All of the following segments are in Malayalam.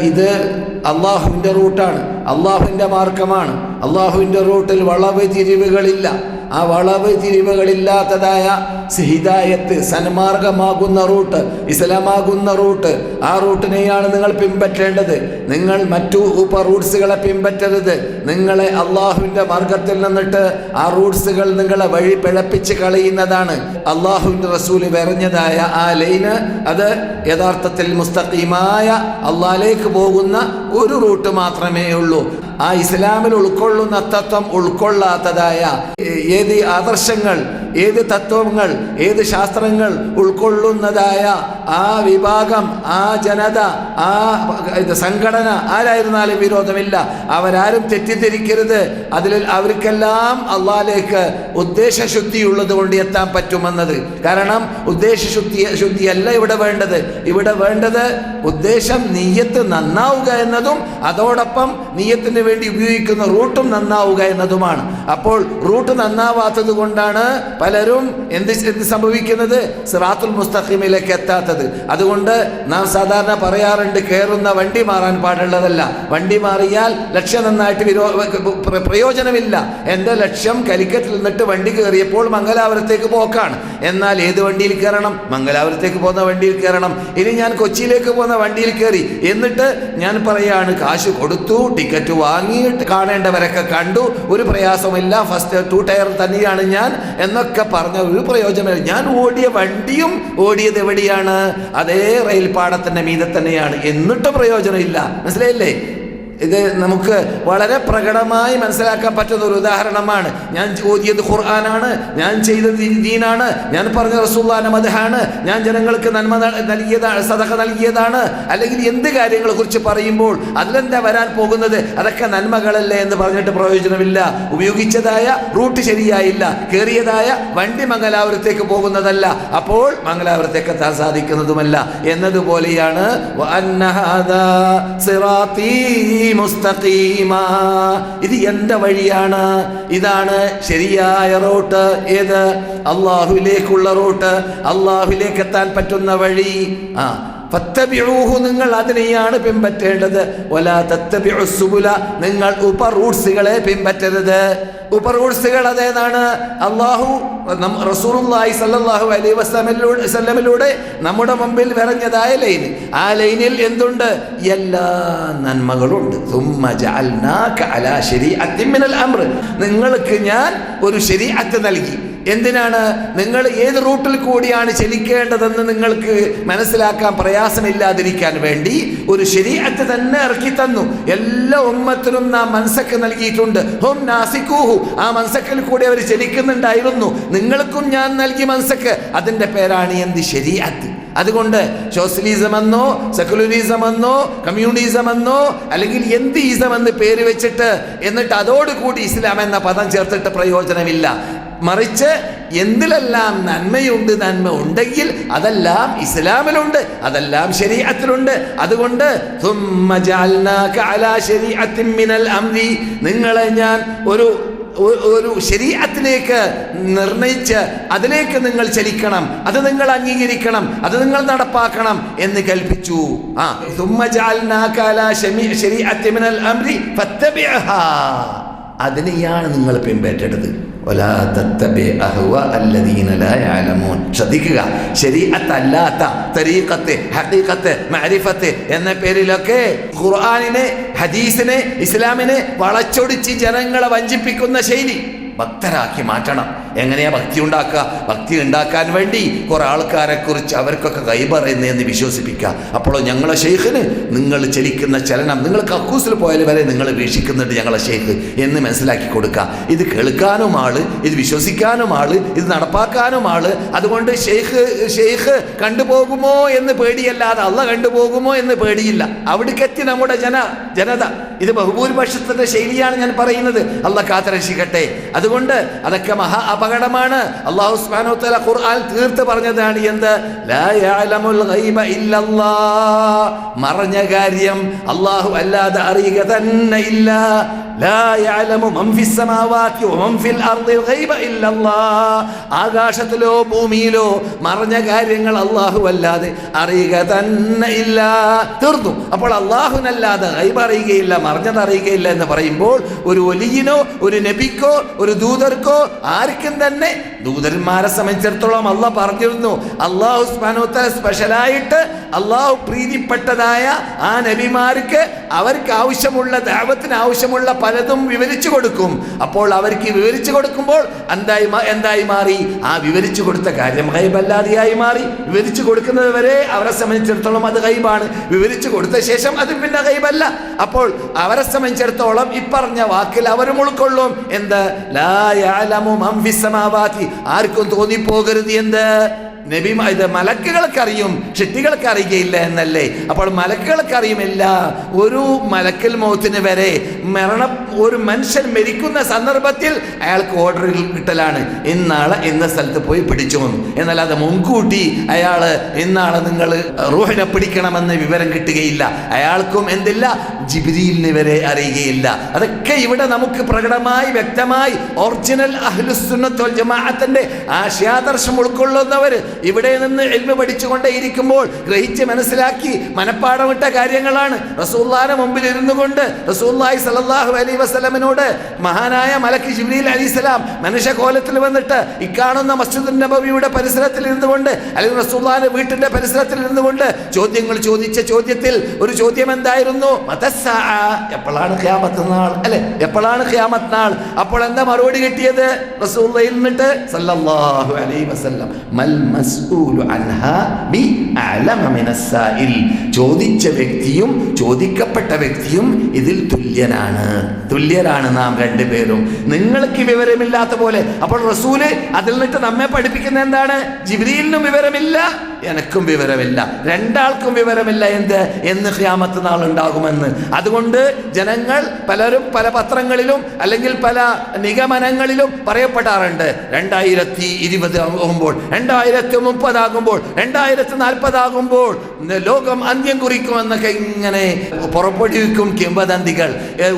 ഇത് അള്ളാഹുവിന്റെ റൂട്ടാണ്. അള്ളാഹുവിന്റെ മാർഗമാണ്. അള്ളാഹുവിന്റെ റൂട്ടിൽ വളവ് തിരിവുകളില്ല. ആ വളവ് തിരിവുകളില്ലാത്തതായ ഹിദായത്ത് സന്മാർഗമാകുന്ന റൂട്ട് ഇസ്ലാമാകുന്ന റൂട്ട് ആ റൂട്ടിനെയാണ് നിങ്ങൾ പിൻപറ്റേണ്ടത്. നിങ്ങൾ മറ്റു ഉപ റൂട്ട്സുകളെ പിൻപറ്റരുത്. നിങ്ങളെ അള്ളാഹുവിന്റെ മാർഗത്തിൽ നിന്നിട്ട് ആ റൂട്ട്സുകൾ നിങ്ങളെ വഴി പിഴപ്പിച്ച് കളയുന്നതാണ്. അള്ളാഹുവിന്റെ റസൂൽ വരഞ്ഞതായ ആ ലൈന് അത് യഥാർത്ഥത്തിൽ മുസ്തഖീമായ അള്ളാഹിലേക്ക് പോകുന്ന ഒരു റൂട്ട് മാത്രമേ ഉള്ളൂ. ആ ഇസ്ലാമിൽ ഉൾക്കൊള്ളുന്ന തത്വം ഉൾക്കൊള്ളാത്തതായ ഏത് ആദർശങ്ങൾ ഏത് തത്വങ്ങൾ ഏത് ശാസ്ത്രങ്ങൾ ഉൾക്കൊള്ളുന്നതായ ആ വിഭാഗം ആ ജനത ആ സംഘടന ആരായിരുന്നാലും വിരോധമില്ല. അവരാരും തെറ്റിദ്ധരിക്കരുത്. അതിൽ അവർക്കെല്ലാം അള്ളാലേക്ക് ഉദ്ദേശശുദ്ധിയുള്ളത് കൊണ്ട് എത്താൻ പറ്റുമെന്നത്. കാരണം ഉദ്ദേശശുദ്ധി ശുദ്ധിയല്ല ഇവിടെ വേണ്ടത്. ഇവിടെ വേണ്ടത് ഉദ്ദേശം നീയത്ത് നന്നാവുക എന്നതും അതോടൊപ്പം നീയത്തിന് വേണ്ടി ഉപയോഗിക്കുന്ന റൂട്ടും നന്നാവുക എന്നതുമാണ്. അപ്പോൾ റൂട്ട് നന്നാവാത്തത് കൊണ്ടാണ് പലരും എന്ത് എന്ത് സംഭവിക്കുന്നത്? സിറാത്തുൽ മുസ്തഖിമിലേക്ക് എത്താത്തത്. അതുകൊണ്ട് നാം സാധാരണ പറയാറുണ്ട് കയറുന്ന വണ്ടി മാറാൻ പാടുള്ളതല്ല. വണ്ടി മാറിയാൽ ലക്ഷ്യം നന്നായിട്ട് വിരോ പ്രയോജനമില്ല. എന്റെ ലക്ഷ്യം കലിക്കറ്റിൽ നിന്നിട്ട് വണ്ടി കയറിയപ്പോൾ മംഗലാപുരത്തേക്ക് പോക്കാണ്. എന്നാൽ ഏത് വണ്ടിയിൽ കയറണം മംഗലാപുരത്തേക്ക് പോകുന്ന വണ്ടിയിൽ കയറണം ഇനി ഞാൻ കൊച്ചിയിലേക്ക് പോകുന്ന വണ്ടിയിൽ കയറി എന്നിട്ട് ഞാൻ പറയാണ് കാശ് കൊടുത്തു ടിക്കറ്റ് വാങ്ങി കാണേണ്ടവരൊക്കെ കണ്ടു. ഒരു പ്രയാസമില്ല ഫസ്റ്റ് ടു ടയർ തന്നെയാണ് ഞാൻ. എന്നൊക്കെ പറഞ്ഞ ഒരു പ്രയോജനമില്ല. ഞാൻ ഓടിയ വണ്ടിയും ഓടിയത് എവിടെയാണ്? അതേ റെയിൽ പാടത്തിന്റെ മീതെ തന്നെയാണ്. എന്നിട്ട് പ്രയോജനമില്ല. മനസ്സിലായില്ലേ? ഇത് നമുക്ക് വളരെ പ്രകടമായി മനസ്സിലാക്കാൻ പറ്റുന്ന ഒരു ഉദാഹരണമാണ്. ഞാൻ ഓതിയത് ഖുർആനാണ് ഞാൻ ചെയ്തത് ദീനാണ് ഞാൻ പറഞ്ഞ റസൂല്ലാന മദഹാണ് ഞാൻ ജനങ്ങൾക്ക് നന്മ നൽകിയതാണ് സദഖ നൽകിയതാണ്. അല്ലെങ്കിൽ എന്ത് കാര്യങ്ങളെ കുറിച്ച് പറയുമ്പോൾ അതിലെന്താ വരാൻ പോകുന്നത്? അതൊക്കെ നന്മകളല്ലേ എന്ന് പറഞ്ഞിട്ട് പ്രയോജനമില്ല. ഉപയോഗിച്ചതായ റൂട്ട് ശരിയായില്ല. കയറിയതായ വണ്ടി മംഗലാപുരത്തേക്ക് പോകുന്നതല്ല. അപ്പോൾ മംഗലാപുരത്തേക്ക് എത്താൻ സാധിക്കുന്നതുമല്ല. എന്നതുപോലെയാണ് സിറാത്തീ മുസ്തഖീമാ. ഇത് എന്റെ വഴിയാണ്. ഇതാണ് ശരിയായ റോട്ട്. ഏത്? അള്ളാഹുവിലേക്കുള്ള റോട്ട്. അള്ളാഹുവിലേക്ക് എത്താൻ പറ്റുന്ന വഴി. ആ ഫത്തബിഴൂഹു നിങ്ങൾ അതിനെയാണ് പിൻപറ്റേണ്ടത്. ഒല തത്തബിഴുസുബുല നിങ്ങൾ ഉപറൂട്ട്സുകളെ പിൻപറ്റരുത്. ഉപറൂട്ട്സുകൾ അതേതാണ്? അള്ളാഹു റസൂറുല്ലായി സല്ലാഹു അലൈ വസ്ലമിലൂടെ നമ്മുടെ മുമ്പിൽ വിറഞ്ഞതായ ലൈൻ. ആ ലൈനിൽ എന്തുണ്ട്? എല്ലാ നന്മകളുണ്ട്. നിങ്ങൾക്ക് ഞാൻ ഒരു ശരീഅത്ത് നൽകി. എന്തിനാണ് നിങ്ങൾ ഏത് റൂട്ടിൽ കൂടിയാണ് ചലിക്കേണ്ടതെന്ന് നിങ്ങൾക്ക് മനസ്സിലാക്കാൻ പ്രയാസമില്ലാതിരിക്കാൻ വേണ്ടി ഒരു ശരീഅത്ത് തന്നെ ഇറക്കി തന്നു. എല്ലാ ഉമ്മത്തിനും നാം മനസ്സക്ക് നൽകിയിട്ടുണ്ട്. ഹും നാസിക്കൂഹു ആ മനസ്സക്കിൽ കൂടി അവർ ചലിക്കുന്നുണ്ടായിരുന്നു. നിങ്ങൾക്കും ഞാൻ നൽകി മനസ്സക്ക് അതിന്റെ പേരാണ് എന്ത്? ശരീഅത്ത്. അതുകൊണ്ട് സോഷ്യലിസം എന്നോ സെക്കുലറിസം എന്നോ കമ്മ്യൂണിസം എന്നോ അല്ലെങ്കിൽ എന്ത് ഈസം എന്ന് പേര് വെച്ചിട്ട് എന്നിട്ട് അതോടുകൂടി ഇസ്ലാം എന്ന പദം ചേർത്തിട്ട് പ്രയോജനമില്ല. മറിച്ച് എന്തിലെല്ലാം നന്മയുണ്ട് നന്മ ഉണ്ടെങ്കിൽ അതെല്ലാം ഇസ്ലാമിലുണ്ട് അതെല്ലാം ശരീരത്തിലുണ്ട് അതുകൊണ്ട് നിങ്ങളെ ഞാൻ ഒരു ഒരു ശരീരത്തിലേക്ക് നിർണയിച്ച് അതിലേക്ക് നിങ്ങൾ ചലിക്കണം അത് നിങ്ങൾ അംഗീകരിക്കണം അത് നിങ്ങൾ നടപ്പാക്കണം എന്ന് കൽപ്പിച്ചു. ആ ശരീഅത്തിമിനൽ അംരി ഫത്തബിഅഹാ അതിനെയാണ് നിങ്ങൾ പിൻപറ്റേണ്ടത്. ശ്രദ്ധിക്കുക. ശരീഅത്തല്ലാത്ത തരീഖത്ത് എന്ന പേരിലൊക്കെ ഖുർആാനിനെ ഹദീസിനെ ഇസ്ലാമിനെ വളച്ചൊടിച്ച് ജനങ്ങളെ വഞ്ചിപ്പിക്കുന്ന ശൈലി ഭക്തരാക്കി മാറ്റണം. എങ്ങനെയാ ഭക്തി ഉണ്ടാക്കുക? ഭക്തി ഉണ്ടാക്കാൻ വേണ്ടി കുറെ ആൾക്കാരെ കുറിച്ച് അവർക്കൊക്കെ കൈപറയുന്നതെന്ന് വിശ്വസിപ്പിക്കുക. അപ്പോൾ ഞങ്ങളെ ഷെയ്ഖിന് നിങ്ങൾ ചലിക്കുന്ന ചലനം നിങ്ങൾ കക്കൂസിൽ പോയാൽ വരെ നിങ്ങൾ വീക്ഷിക്കുന്നുണ്ട് ഞങ്ങളെ ഷെയ്ഖ് എന്ന് മനസ്സിലാക്കി കൊടുക്കുക. ഇത് കേൾക്കാനും ആൾ ഇത് വിശ്വസിക്കാനും ആൾ ഇത് നടപ്പാക്കാനും ആൾ. അതുകൊണ്ട് ഷെയ്ഖ് ഷെയ്ഖ് കണ്ടുപോകുമോ എന്ന് പേടിയല്ലാതെ അല്ല കണ്ടുപോകുമോ എന്ന് പേടിയില്ല. അവിടേക്കെത്തി നമ്മുടെ ജന ജനത. ഇത് ബഹുഭൂരിപക്ഷത്തിന്റെ ശൈലിയാണ് ഞാൻ പറയുന്നത്. അല്ല കാത്തരക്ഷിക്കട്ടെ. അതുകൊണ്ട് അതൊക്കെ മഹാ അപകടമാണ്. അള്ളാഹു സുബ്ഹാനഹു വ തആല ഖുർആൻ തീർത്ത് പറഞ്ഞതാണ് എന്ത്? മറഞ്ഞ കാര്യം അള്ളാഹു അല്ലാതെ അറിയുക തന്നെ ഇല്ല. ആകാശത്തിലോ ഭൂമിയിലോ മറഞ്ഞ കാര്യങ്ങൾ അല്ലാഹു അല്ലാതെ അറിയുക തന്നെ ഇല്ല. തീർന്നു. അപ്പോൾ അള്ളാഹുനല്ലാതെ ഗൈബ് അറിയുകയില്ല മറഞ്ഞത് അറിയുകയില്ല എന്ന് പറയുമ്പോൾ ഒരു ഒലിയിനോ ഒരു നബിക്കോ ഒരു ദൂതർക്കോ ആർക്കും തന്നെ ദൂതന്മാരെ സംബന്ധിച്ചിടത്തോളം അള്ളാഹ് പറഞ്ഞിരുന്നു. അള്ളാഹു സ്മാനോത്തര സ്പെഷ്യലായിട്ട് അള്ളാഹു പ്രീതിപ്പെട്ടതായ ആ നബിമാർക്ക് അവർക്ക് ആവശ്യമുള്ള ദൈവത്തിന് ആവശ്യമുള്ള പലതും വിവരിച്ചു കൊടുക്കും. അപ്പോൾ അവർക്ക് വിവരിച്ചു കൊടുക്കുമ്പോൾ എന്തായി എന്തായി മാറി? ആ വിവരിച്ചു കൊടുത്ത കാര്യം ഹൈബല്ലാതെയായി മാറി. വിവരിച്ചു കൊടുക്കുന്നത് വരെ അവരെ സംബന്ധിച്ചിടത്തോളം അത് ഹൈബാണ് വിവരിച്ചു കൊടുത്ത ശേഷം അത് പിന്നെ ഹൈബല്ല അപ്പോൾ അവരെ സംബന്ധിച്ചിടത്തോളം ഇപ്പറഞ്ഞ വാക്കിൽ അവരും ഉൾക്കൊള്ളും. എന്ത്? ആർക്കും തോന്നിപ്പോകരുത്. എന്ത്? നബി ഇത് മലക്കുകൾക്ക് അറിയും ഷിട്ടികൾക്ക് അറിയുകയില്ല എന്നല്ലേ? അപ്പോൾ മലക്കുകൾക്ക് അറിയുമില്ല ഒരു മലക്കൽ മോത്തിന് വരെ മരണം ഒരു മനുഷ്യൻ മരിക്കുന്ന സന്ദർഭത്തിൽ അയാൾക്ക് ഓർഡർ കിട്ടലാണ്. ഇന്നാളെ ഇന്ന സ്ഥലത്ത് പോയി പിടിച്ചു എന്നാൽ അത് മുൻകൂട്ടി അയാൾ ഇന്നാളെ നിങ്ങൾ റൂഹിനെ പിടിക്കണമെന്ന് വിവരം കിട്ടുകയില്ല. അയാൾക്കും എന്തില്ല? ജിബിരിയിലിന് വരെ അറിയുകയില്ല. അതൊക്കെ ഇവിടെ നമുക്ക് പ്രകടമായി വ്യക്തമായി ഒറിജിനൽ അഹ്ലുസുന്നത്തുൽ ജമാഅത്തിന്റെ ആശയാദർശം ഉൾക്കൊള്ളുന്നവർ ഇവിടെ നിന്ന് എൽമ പഠിച്ചുകൊണ്ടേ ഇരിക്കുമ്പോൾ ഗ്രഹിച്ച് മനസ്സിലാക്കി മനപ്പാടമിട്ട കാര്യങ്ങളാണ്. റസൂല്ലാന മുമ്പിൽ ഇരുന്നു കൊണ്ട് റസൂല്ലായി സലല്ലാഹു അലൈ വസ്ലമിനോട് മഹാനായ മലക്ക് ജിബ്രീൽ അലൈഹിസ്സലാം മനുഷ്യകോലത്തിൽ വന്നിട്ട് ഇക്കാണുന്ന മസ്ജിദ് നബവിയുടെ പരിസരത്തിൽ ഇരുന്നുകൊണ്ട് അല്ലെങ്കിൽ റസൂല്ലാന വീട്ടിന്റെ പരിസരത്തിൽ ഇരുന്നു കൊണ്ട് ചോദ്യങ്ങൾ ചോദിച്ച ചോദ്യത്തിൽ ഒരു ചോദ്യം എന്തായിരുന്നു മതസ്സാ എപ്പോഴാണ് ഖിയാമത്ത് നാൾ? അല്ലെ? എപ്പോഴാണ് ഖിയാമത്ത് നാൾ? അപ്പോൾ എന്താ മറുപടി കിട്ടിയത്? നിന്നിട്ട് സല്ലല്ലാഹു അലൈഹി വസല്ലം. മൽ മസ്ഊലു അൻഹാ ബി അലമ മിനസ്സായിൽ ചോദിച്ച വ്യക്തിയും ചോദിക്കപ്പെട്ട വ്യക്തിയും ഇതിൽ തുല്യനാണ്. തുല്യരാണ് നാം രണ്ടുപേരും. നിങ്ങൾക്ക് വിവരമില്ലാത്ത പോലെ. അപ്പോൾ റസൂൽ അതിൽ നിന്നിട്ട് നമ്മെ പഠിപ്പിക്കുന്ന എന്താണ്? ജിബ്രീലിനും വിവരമില്ല എനക്കും വിവരമില്ല. രണ്ടാൾക്കും വിവരമില്ല എന്ത്? എന്ന് ഖിയാമത്ത് നാൾ ഉണ്ടാകുമെന്ന്. അതുകൊണ്ട് ജനങ്ങൾ പലരും പല പത്രങ്ങളിലും അല്ലെങ്കിൽ പല നിഗമനങ്ങളിലും പറയപ്പെടാറുണ്ട്. രണ്ടായിരത്തി ഇരുപത് ആകുമ്പോൾ രണ്ടായിരത്തി മുപ്പതാകുമ്പോൾ രണ്ടായിരത്തി നാൽപ്പതാകുമ്പോൾ ലോകം അന്ത്യം കുറിക്കുമെന്നൊക്കെ ഇങ്ങനെ പുറപ്പെടുവിക്കും കിംവദന്തികൾ.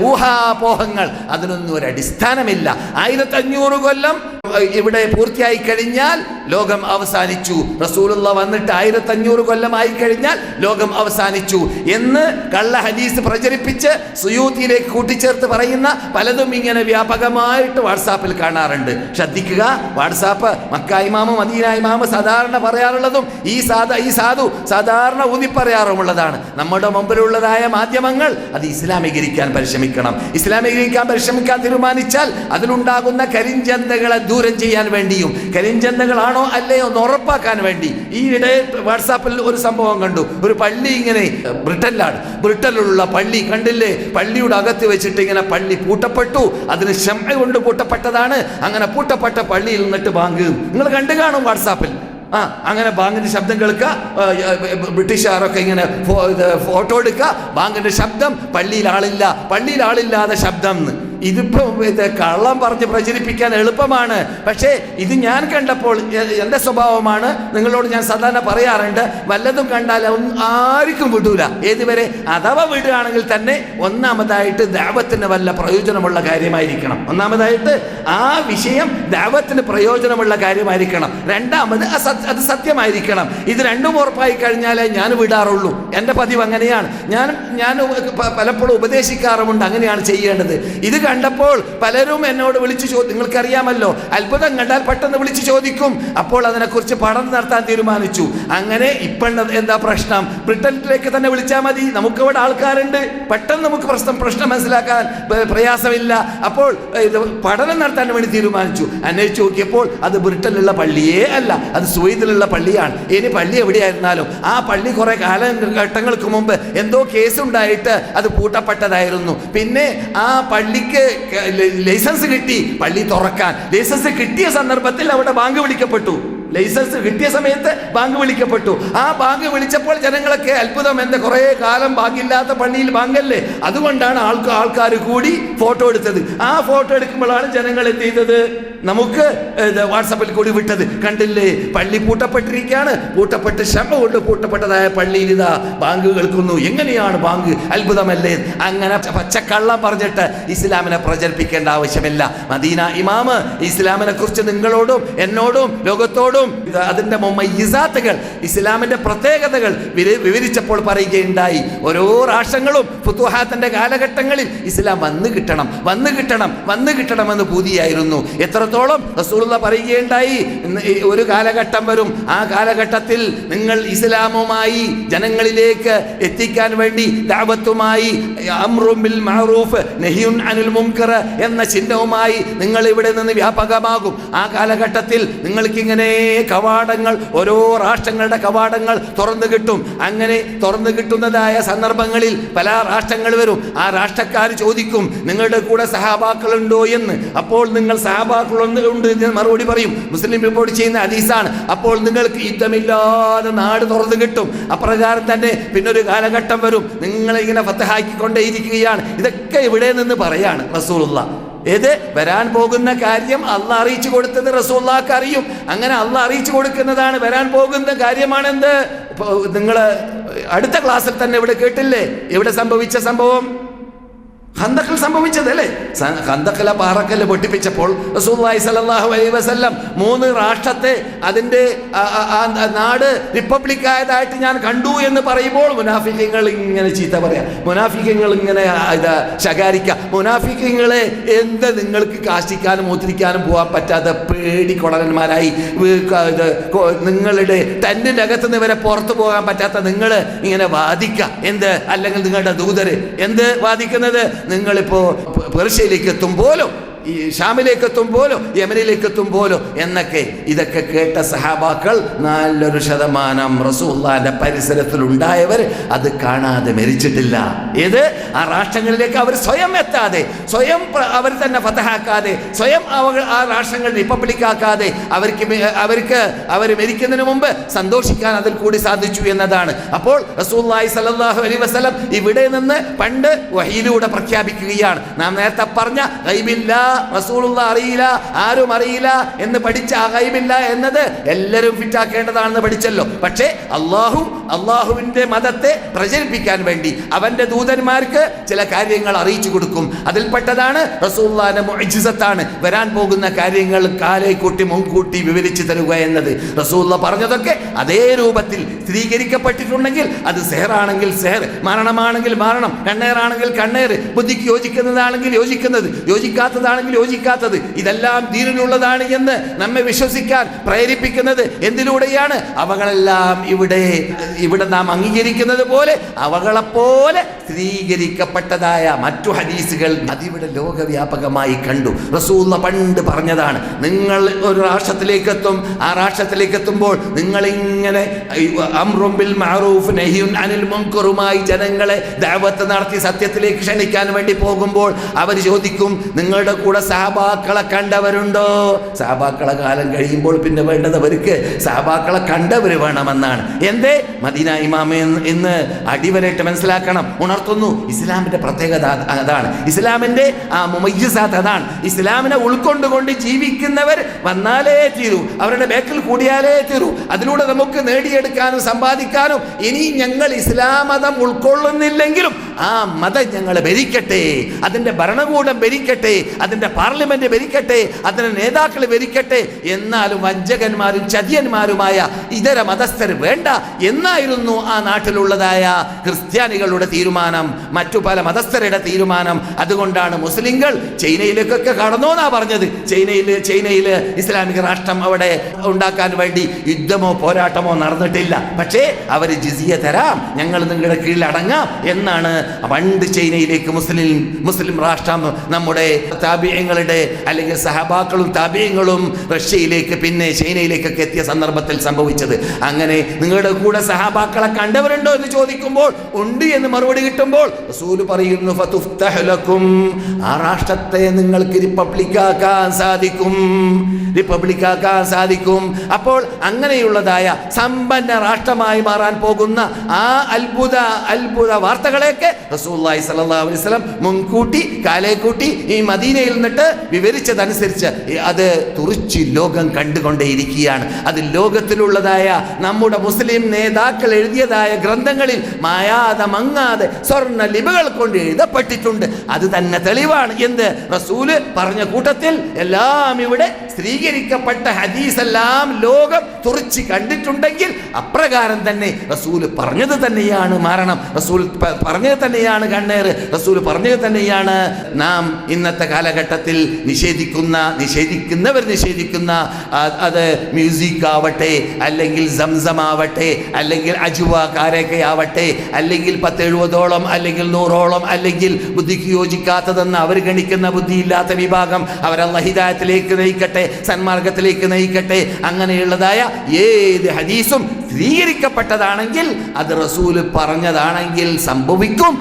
ഊഹാപോഹങ്ങൾ. അതിനൊന്നും ഒരു അടിസ്ഥാനമില്ല ആയിരത്തി അഞ്ഞൂറ് കൊല്ലം ഇവിടെ പൂർത്തിയായി കഴിഞ്ഞാൽ ലോകം അവസാനിച്ചു. റസൂലുള്ള വന്നിട്ട് ആയിരത്തി അഞ്ഞൂറ് കൊല്ലമായി കഴിഞ്ഞാൽ ലോകം അവസാനിച്ചു എന്ന് കള്ള ഹദീസ് പ്രചരിപ്പിച്ച് സുയൂത്തിയിലേക്ക് കൂട്ടിച്ചേർത്ത് പറയുന്ന പലതും ഇങ്ങനെ വ്യാപകമായിട്ട് വാട്സാപ്പിൽ കാണാറുണ്ട്. ശ്രദ്ധിക്കുക വാട്സാപ്പ് മക്ക ഇമാമ് മദീന സാധാരണ പറയാറുള്ളതും ഈ സാധ ഈ സാധു സാധാരണ ഊന്നി പറയാറുമുള്ളതാണ്. നമ്മുടെ മുമ്പിലുള്ളതായ മാധ്യമങ്ങൾ അത് ഇസ്ലാമീകരിക്കാൻ പരിശ്രമിക്കണം. ഇസ്ലാമീകരിക്കാൻ പരിശ്രമിക്കാൻ തീരുമാനിച്ചാൽ അതിലുണ്ടാകുന്ന കരിഞ്ചന്തകളെ ദൂരം ചെയ്യാൻ വേണ്ടിയും കരിഞ്ചന്തകളാണോ അല്ലയോ എന്ന് ഉറപ്പാക്കാൻ വേണ്ടി ഈയിടെ വാട്സാപ്പിൽ ഒരു സംഭവം കണ്ടു. ഒരു പള്ളി ഇങ്ങനെ ബ്രിട്ടനിലാണ്. ബ്രിട്ടനിലുള്ള പള്ളി കണ്ടില്ലേ? പള്ളിയുടെ അകത്ത് വെച്ചിട്ട് ഇങ്ങനെ പള്ളി പൂട്ടപ്പെട്ടു. അതിന് ക്ഷമ കൊണ്ട് പൂട്ടപ്പെട്ടതാണ്. അങ്ങനെ പൂട്ടപ്പെട്ട പള്ളിയിൽ നിന്നിട്ട് ബാങ്ക്. നിങ്ങൾ കണ്ടു കാണും വാട്സാപ്പിൽ. ആ അങ്ങനെ ബാങ്കിന്റെ ശബ്ദം കേൾക്കുക ബ്രിട്ടീഷുകാരൊക്കെ ഇങ്ങനെ ഫോട്ടോ എടുക്കുക ബാങ്കിന്റെ ശബ്ദം പള്ളിയിൽ ആളില്ല. പള്ളിയിൽ ആളില്ലാതെ ശബ്ദം എന്ന്. ഇതിപ്പോ ഇത് കള്ളം പറഞ്ഞ് പ്രചരിപ്പിക്കാൻ എളുപ്പമാണ്. പക്ഷേ ഇത് ഞാൻ കണ്ടപ്പോൾ എന്റെ സ്വഭാവമാണ്. നിങ്ങളോട് ഞാൻ സാധാരണ പറയാറുണ്ട് വല്ലതും കണ്ടാൽ ആർക്കും വിടൂല. ഏതുവരെ അഥവാ വിടുകയാണെങ്കിൽ തന്നെ ഒന്നാമതായിട്ട് ദൈവത്തിന് വല്ല പ്രയോജനമുള്ള കാര്യമായിരിക്കണം. ഒന്നാമതായിട്ട് ആ വിഷയം ദൈവത്തിന് പ്രയോജനമുള്ള കാര്യമായിരിക്കണം. രണ്ടാമത് അത് സത്യമായിരിക്കണം. ഇത് രണ്ടും ഉറപ്പായി കഴിഞ്ഞാലേ ഞാൻ വിടാറുള്ളൂ. എന്റെ പതിവ് അങ്ങനെയാണ്. ഞാൻ ഞാൻ പലപ്പോഴും ഉപദേശിക്കാറുമുണ്ട് അങ്ങനെയാണ് ചെയ്യേണ്ടത്. ഇത് കണ്ടപ്പോൾ പലരും എന്നോട് വിളിച്ചു ചോദി നിങ്ങൾക്കറിയാമല്ലോ അത്ഭുതം കണ്ടാൽ പെട്ടെന്ന് വിളിച്ചു ചോദിക്കും. അപ്പോൾ അതിനെക്കുറിച്ച് പഠനം നടത്താൻ തീരുമാനിച്ചു. അങ്ങനെ ഇപ്പോൾ എന്താ പ്രശ്നം? ബ്രിട്ടനിലേക്ക് തന്നെ വിളിച്ചാൽ മതി. നമുക്കിവിടെ ആൾക്കാരുണ്ട്. പെട്ടെന്ന് നമുക്ക് പ്രശ്നം പ്രശ്നം മനസ്സിലാക്കാൻ പ്രയാസമില്ല. അപ്പോൾ പഠനം നടത്താൻ വേണ്ടി തീരുമാനിച്ചു. അന്വേഷിച്ച് നോക്കിയപ്പോൾ അത് ബ്രിട്ടനിലുള്ള പള്ളിയേ അല്ല അത് സുവൈദിലുള്ള പള്ളിയാണ്. ഇനി പള്ളി എവിടെയായിരുന്നാലും ആ പള്ളി കുറേ കാലഘട്ടങ്ങൾക്ക് മുമ്പ് എന്തോ കേസുണ്ടായിട്ട് അത് പൂട്ടപ്പെട്ടതായിരുന്നു. പിന്നെ ആ പള്ളിക്ക് ലൈസൻസ് കിട്ടി പള്ളി തുറക്കാൻ. ലൈസൻസ് കിട്ടിയ സന്ദർഭത്തിൽ അവിടെ ബാങ്ക് വിളിക്കപ്പെട്ടു. ലൈസൻസ് കിട്ടിയ സമയത്ത് ബാങ്ക് വിളിക്കപ്പെട്ടു. ആ ബാങ്ക് വിളിച്ചപ്പോൾ ജനങ്ങളൊക്കെ അത്ഭുതം എന്താ കുറേ കാലം ബാങ്കില്ലാത്ത പള്ളിയിൽ ബാങ്കല്ലേ? അതുകൊണ്ടാണ് ആൾക്ക് ആൾക്കാർ കൂടി ഫോട്ടോ എടുത്തത്. ആ ഫോട്ടോ എടുക്കുമ്പോഴാണ് ജനങ്ങൾ എന്ത് ചെയ്തത്? നമുക്ക് വാട്സപ്പിൽ കൂടി വിട്ടത്. കണ്ടില്ലേ? പള്ളി പൂട്ടപ്പെട്ടിരിക്കുകയാണ്. പൂട്ടപ്പെട്ട് ക്ഷമ കൊണ്ട് പൂട്ടപ്പെട്ടതായ പള്ളിയിൽ ഇതാ ബാങ്ക് കേൾക്കുന്നു. എങ്ങനെയാണ് ബാങ്ക്? അത്ഭുതമല്ലേ? അങ്ങനെ പച്ചക്കള്ളം പറഞ്ഞിട്ട് ഇസ്ലാമിനെ പ്രചരിപ്പിക്കേണ്ട ആവശ്യമില്ല. മദീന ഇമാമ് ഇസ്ലാമിനെ കുറിച്ച് നിങ്ങളോടും എന്നോടും ലോകത്തോടും അതിന്റെ അതിന്റെ ഇസ്ലാമിന്റെ പ്രത്യേകതകൾ വിവരിച്ചപ്പോൾ പറയുകയുണ്ടായി. ഓരോ രാഷ്ട്രങ്ങളും ഫുത്തുഹാത്തിന്റെ കാലഘട്ടങ്ങളിൽ ഇസ്ലാം വന്നു കിട്ടണം വന്നു കിട്ടണം വന്നു കിട്ടണമെന്ന് പൂതിയായിരുന്നു. എത്രത്തോളം റസൂലുള്ള പറയുകയുണ്ടായി. ഒരു കാലഘട്ടം വരും. ആ കാലഘട്ടത്തിൽ നിങ്ങൾ ഇസ്ലാമുമായി ജനങ്ങളിലേക്ക് എത്തിക്കാൻ വേണ്ടി ദാവത്തുമായി അമ്രുമിൽ ബിൽ മഅറൂഫ് നഹിയുൻ അനിൽ മുംകർ എന്ന ചിഹ്നവുമായി നിങ്ങൾ ഇവിടെ നിന്ന് വ്യാപകമാകും. ആ കാലഘട്ടത്തിൽ നിങ്ങൾക്കിങ്ങനെ കവാടങ്ങൾ ഓരോ രാഷ്ട്രങ്ങളുടെ കവാടങ്ങൾ തുറന്നു കിട്ടും. അങ്ങനെ തുറന്നു കിട്ടുന്നതായ സന്ദർഭങ്ങളിൽ പല രാഷ്ട്രങ്ങൾ വരും. ആ രാഷ്ട്രക്കാർ ചോദിക്കും നിങ്ങളുടെ കൂടെ സഹാബാക്കളുണ്ടോ? എന്ന്. അപ്പോൾ നിങ്ങൾ സഹാബാക്കളുണ്ട് ഉണ്ട് ഞാൻ മറുപടി പറയും. മുസ്ലിം റിപ്പോർട്ട് ചെയ്യുന്ന ഹദീസാണ്. അപ്പോൾ നിങ്ങൾക്ക് യുദ്ധമില്ലാതെ നാട് തുറന്നു കിട്ടും. അപ്രകാരം തന്നെ പിന്നെ ഒരു കാലഘട്ടം വരും. നിങ്ങൾ ഇങ്ങനെ ഫത്തഹാക്കിക്കൊണ്ടേയിരിക്കുകയാണ് ഇതൊക്കെ ഇവിടെ നിന്ന് പറയാണ് റസൂലുള്ള. ഏത്? വരാൻ പോകുന്ന കാര്യം അല്ല അറിയിച്ചു കൊടുത്തത് റസൂള്ളാക്ക് അറിയും. അങ്ങനെ അല്ല അറിയിച്ചു കൊടുക്കുന്നതാണ് വരാൻ പോകുന്ന കാര്യമാണെന്ത്? നിങ്ങൾ അടുത്ത ക്ലാസ്സിൽ തന്നെ ഇവിടെ കേട്ടില്ലേ? ഇവിടെ സംഭവിച്ച സംഭവം? ഹന്തക്കിൽ സംഭവിച്ചതല്ലേ സ- ഹന്തക്കിലെ പാറക്കല്ല് പൊട്ടിപ്പിച്ചപ്പോൾ റസൂലുള്ളാഹി സ്വല്ലല്ലാഹു അലൈഹി വസല്ലം മൂന്ന് രാഷ്ട്രത്തെ അതിന്റെ നാട് റിപ്പബ്ലിക് ആയതായിട്ട് ഞാൻ കണ്ടു എന്ന് പറയുമ്പോൾ മുനാഫിക്കങ്ങൾ ഇങ്ങനെ ചീത്ത പറയാ. മുനാഫിക്കങ്ങൾ ഇങ്ങനെ ഇത് ശകാരിക്ക. മുനാഫിക്കങ്ങളെ എന്ത് നിങ്ങൾക്ക് കാശിക്കാനും മൂത്രിക്കാനും പേടിക്കൊടലന്മാരായി വീ- ക- ഇത് നിങ്ങളുടെ ടെന്റിന്റെ അകത്ത് നിന്ന് വരെ പുറത്തു പോകാൻ പറ്റാത്ത നിങ്ങൾ ഇങ്ങനെ വാദിക്ക. എന്ത്? അല്ലെങ്കിൽ നിങ്ങളുടെ ദൂതര് എന്ത് വാദിക്കുന്നത്? നിങ്ങളിപ്പോ പ- പേർഷ്യയിലേക്ക് എത്തുമ്പോലോ ഈ ഷാമിലേക്ക് എത്തുമ്പോലോ യമനിലേക്ക് എത്തുമ്പോലോ എന്നൊക്കെ ഇതൊക്കെ കേട്ട സഹാബാക്കൾ നല്ലൊരു ശതമാനം റസൂള്ളാന്റെ പരിസരത്തിൽ ഉണ്ടായവർ അത് കാണാതെ മരിച്ചിട്ടില്ല. ഏത്? ആ രാഷ്ട്രങ്ങളിലേക്ക് അവർ സ്വയം എത്താതെ സ്വയം അവർ തന്നെ ഫതഹാക്കാതെ സ്വയം അവർ ആ രാഷ്ട്രങ്ങൾ റിപ്പബ്ലിക് ആക്കാതെ അവർക്ക് അവർക്ക് അവർ മരിക്കുന്നതിന് മുമ്പ് സന്തോഷിക്കാൻ അതിൽ കൂടി സാധിച്ചു എന്നതാണ്. അപ്പോൾ റസൂല്ലായി സല്ലല്ലാഹു അലൈഹി വസല്ലം ഇവിടെ നിന്ന് പണ്ട് വഹിയിലൂടെ പ്രഖ്യാപിക്കുകയാണ്. നാം നേരത്തെ പറഞ്ഞ ഗൈബില്ല റസൂലുള്ള അറിയില്ല ആരും അറിയില്ല എന്ന് പഠിച്ച അകയുമില്ല എന്നത് എല്ലാവരും ഫിറ്റാക്കേണ്ടതാണെന്ന് പഠിച്ചല്ലോ. പക്ഷേ അള്ളാഹു അള്ളാഹുവിന്റെ മതത്തെ പ്രചരിപ്പിക്കാൻ വേണ്ടി അവന്റെ ദൂതന്മാർക്ക് ചില കാര്യങ്ങൾ അറിയിച്ചു കൊടുക്കും. അതിൽപ്പെട്ടതാണ് റസൂള്ളാന്റെ മുഅ്ജിസത്താണ്. വരാൻ പോകുന്ന കാര്യങ്ങൾ കാലേ കൂട്ടി മുൻകൂട്ടി വിവരിച്ചു തരുക എന്നത്. റസൂള്ള പറഞ്ഞതൊക്കെ അതേ രൂപത്തിൽ സ്ഥിരീകരിക്കപ്പെട്ടിട്ടുണ്ടെങ്കിൽ അത് സെഹറാണെങ്കിൽ സെഹർ മരണമാണെങ്കിൽ മരണം കണ്ണേറാണെങ്കിൽ കണ്ണേർ ബുദ്ധിക്ക് യോജിക്കുന്നതാണെങ്കിൽ യോജിക്കുന്നത് യോജിക്കാത്തതാണെങ്കിൽ യോജിക്കാത്തത് ഇതെല്ലാം ദീനിനുള്ളതാണ് എന്ന് നമ്മെ വിശ്വസിക്കാൻ പ്രേരിപ്പിക്കുന്നത് എന്തിലൂടെയാണ്? അവകളെല്ലാം ഇവിടെ ഇവിടെ നാം അംഗീകരിക്കുന്നത് പോലെ അവകളെപ്പോലെ സ്ഥിരീകരിക്കപ്പെട്ടതായ മറ്റു ഹദീസുകൾ അതിവിടെ ലോകവ്യാപകമായി കണ്ടു. റസൂള്ള പണ്ട് പറഞ്ഞതാണ് നിങ്ങൾ ഒരു രാഷ്ട്രത്തിലേക്ക് എത്തും ആ രാഷ്ട്രത്തിലേക്ക് എത്തുമ്പോൾ നിങ്ങൾ ഇങ്ങനെ അമ്റും ബിൽ നെഹിയുൻ അനിൽ മുൻകുറുമായി ജനങ്ങളെ ദഅവത്ത് നടത്തി സത്യത്തിലേക്ക് ക്ഷണിക്കാൻ വേണ്ടി പോകുമ്പോൾ അവർ ചോദിക്കും നിങ്ങളുടെ കൂടെ സഹബാക്കളെ കണ്ടവരുണ്ടോ? സഹബാക്കളെ കാലം കഴിയുമ്പോൾ പിന്നെ വേണ്ടത് അവർക്ക് സഹബാക്കളെ കണ്ടവർ വേണമെന്നാണ്. എന്തേ? മദീന ഇമാമ എന്ന് അടിവരായിട്ട് മനസ്സിലാക്കണം. ഉണർത്തുന്നു. ഇസ്ലാമിന്റെ പ്രത്യേകത അതാണ്. ഇസ്ലാമിന്റെ ആ മുമയ്യസാത്ത് അതാണ്. ഇസ്ലാമിനെ ഉൾക്കൊണ്ടുകൊണ്ട് ജീവിക്കുന്നവർ വന്നാലേ തീരൂ. അവരുടെ ബേക്കിൽ കൂടിയാലേ തീരൂ. അതിലൂടെ നമുക്ക് നേടിയെടുക്കാനും സമ്പാദിക്കാനും ഇനി ഞങ്ങൾ ഇസ്ലാം മതം ഉൾക്കൊള്ളുന്നില്ലെങ്കിലും ആ മതം ഞങ്ങൾ ഭരിക്കട്ടെ. അതിന്റെ ഭരണകൂടം ഭരിക്കട്ടെ. അതിന്റെ പാർലമെന്റ് ഭരിക്കട്ടെ അതിന്റെ നേതാക്കൾ ഭരിക്കട്ടെ എന്നാലും വഞ്ചകന്മാരും ചതിയന്മാരുമായ ഇതര മതസ്ഥർ വേണ്ട എന്നായിരുന്നു ആ നാട്ടിലുള്ളതായ ക്രിസ്ത്യാനികളുടെ തീരുമാനം മറ്റു പല മതസ്ഥരുടെ തീരുമാനം. അതുകൊണ്ടാണ് മുസ്ലിങ്ങൾ ചൈനയിലേക്കൊക്കെ കടന്നോന്നാ പറഞ്ഞത്. ചൈനയിൽ ചൈനയിൽ ഇസ്ലാമിക രാഷ്ട്രം അവിടെ ഉണ്ടാക്കാൻ വേണ്ടി യുദ്ധമോ പോരാട്ടമോ നടന്നിട്ടില്ല. പക്ഷേ അവർ ജിസിയ തരാം ഞങ്ങൾ നിങ്ങളുടെ കീഴിൽ അടങ്ങാം എന്നാണ് പണ്ട് ചൈനയിലേക്ക് മുസ്ലിം മുസ്ലിം രാഷ്ട്രം നമ്മുടെ താപ്യങ്ങളുടെ അല്ലെങ്കിൽ സഹബാക്കളും താബിയങ്ങളും റഷ്യയിലേക്ക് പിന്നെ ചൈനയിലേക്കൊക്കെ എത്തിയ സന്ദർഭത്തിൽ സംഭവിച്ചത്. അങ്ങനെ നിങ്ങളുടെ കൂടെ സഹാബാക്കളെ കണ്ടവരുണ്ടോ എന്ന് ചോദിക്കുമ്പോൾ ഉണ്ട് എന്ന് മറുപടി കിട്ടുമ്പോൾ പറയുന്നു ഫതുഫ്തഹലക്കും ആ രാഷ്ട്രത്തെ നിങ്ങൾക്ക് റിപ്പബ്ലിക്കാക്കാൻ സാധിക്കും. റിപ്പബ്ലിക്കാക്കാൻ സാധിക്കും. അപ്പോൾ അങ്ങനെയുള്ളതായ സമ്പന്ന രാഷ്ട്രമായി മാറാൻ പോകുന്ന ആ അത്ഭുത അത്ഭുത വാർത്തകളെയൊക്കെ റസൂല്ലായി അലൈഹി വസല്ലം മുൻകൂട്ടി കാലേക്കൂട്ടി ഈ മദീനയിൽ നിന്നിട്ട് വിവരിച്ചതനുസരിച്ച് അത് തുറിച്ച് ലോകം കണ്ടുകൊണ്ടേയിരിക്കുകയാണ്. അത് ലോകത്തിലുള്ളതായ നമ്മുടെ മുസ്ലിം നേതാക്കൾ എഴുതിയതായ ഗ്രന്ഥങ്ങളിൽ മായാതെ മങ്ങാതെ സ്വർണ ലിപികൾ കൊണ്ട് എഴുതപ്പെട്ടിട്ടുണ്ട്. അത് തന്നെ തെളിവാണ്. എന്ത്? റസൂൽ പറഞ്ഞ കൂട്ടത്തിൽ എല്ലാം ഇവിടെ സ്ത്രീകരിക്കപ്പെട്ട ഹദീസ് എല്ലാം ലോകം തുറിച്ച് കണ്ടിട്ടുണ്ടെങ്കിൽ അപ്രകാരം തന്നെ റസൂൽ പറഞ്ഞത് തന്നെയാണ് മരണം. റസൂൽ പറഞ്ഞത് തന്നെയാണ് കണ്ണേർ റസൂൽ പറഞ്ഞത് തന്നെയാണ് നാം ഇന്നത്തെ കാലഘട്ടത്തിൽ നിഷേധിക്കുന്ന നിഷേധിക്കുന്നവർ നിഷേധിക്കുന്ന അത് മ്യൂസിക് ആവട്ടെ അല്ലെങ്കിൽ സംസം ആവട്ടെ അല്ലെങ്കിൽ അജുവ കാരക്ക ആവട്ടെ അല്ലെങ്കിൽ പത്തെഴുപതോളം അല്ലെങ്കിൽ നൂറോളം അല്ലെങ്കിൽ ബുദ്ധിക്ക് യോജിക്കാത്തതെന്ന് അവർ ഗണിക്കുന്ന ബുദ്ധിയില്ലാത്ത വിഭാഗം അവരല്ല ലഹിതായത്തിലേക്ക് നയിക്കട്ടെ സന്മാർഗത്തിലേക്ക് നയിക്കട്ടെ അങ്ങനെയുള്ളതായ ഏത് ഹദീസും സ്ഥിരീകരിക്കപ്പെട്ടതാണെങ്കിൽ അത് റസൂൽ പറഞ്ഞതാണെങ്കിൽ സംഭവിക്കും.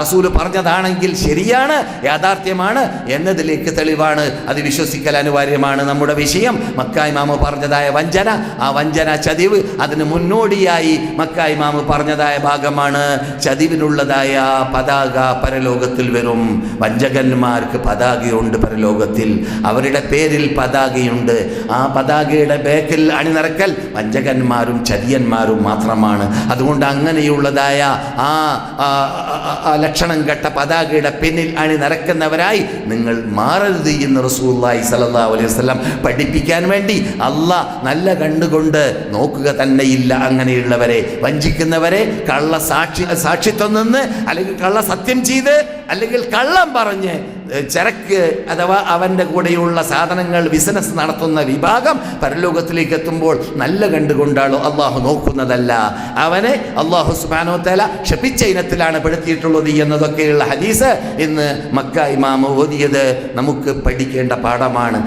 റസൂൽ പറഞ്ഞതാണെങ്കിൽ ശരിയാണ് യാഥാർത്ഥ്യമാണ് എന്നതിലേക്ക് തെളിവാണ്. അത് വിശ്വസിക്കൽ അനിവാര്യമാണ് നമ്മുടെ വിഷയം. മക്കായി മാമ പറഞ്ഞതായ വഞ്ചന ആ വഞ്ചന ചതിവ് അതിന് മുന്നോടിയായി മക്കായി മാമ പറഞ്ഞതായ ഭാഗമാണ്. ചതിവിനുള്ളതായ പതാക പരലോകത്തിൽ വരും. വഞ്ചകന്മാർക്ക് പതാകയുണ്ട് പരലോകത്തിൽ. അവരുടെ പേരിൽ പതാകയുണ്ട്. ആ പതാകയുടെ ബേക്കിൽ അണിനിറക്കൽ വഞ്ചകന്മാരും ചതിയന്മാരും മാത്രമാണ്. അതുകൊണ്ട് അങ്ങനെയുള്ളതായ ആ ലക്ഷണം കെട്ട പതാകയുടെ പിന്നിൽ അണി നടക്കുന്നവരായി നിങ്ങൾ മാറരുത് എന്ന് റസൂല്ലായി സലഹ് അലൈഹി വസ്ലം പഠിപ്പിക്കാൻ വേണ്ടി അല്ല നല്ല കണ്ടുകൊണ്ട് നോക്കുക തന്നെയില്ല അങ്ങനെയുള്ളവരെ. വഞ്ചിക്കുന്നവരെ കള്ള സാക്ഷി സാക്ഷിത്വം നിന്ന് അല്ലെങ്കിൽ കള്ള സത്യം ചെയ്ത് അല്ലെങ്കിൽ കള്ളം പറഞ്ഞ് ചരക്ക് അഥവാ അവന്റെ കൂടെയുള്ള സാധനങ്ങൾ ബിസിനസ് നടത്തുന്ന വിഭാഗം പരലോകത്തിലേക്ക് എത്തുമ്പോൾ നല്ല കണ്ടുകൊണ്ടാണോ അള്ളാഹു നോക്കുന്നതല്ല. അവനെ അള്ളാഹു സുബാനോ തല ക്ഷപിച്ച ഇനത്തിലാണ് പെടുത്തിയിട്ടുള്ളത് എന്നതൊക്കെയുള്ള ഹദീസ് ഇന്ന് മക്ക ഇമാമ ഓതിയത് നമുക്ക് പഠിക്കേണ്ട പാഠമാണ്.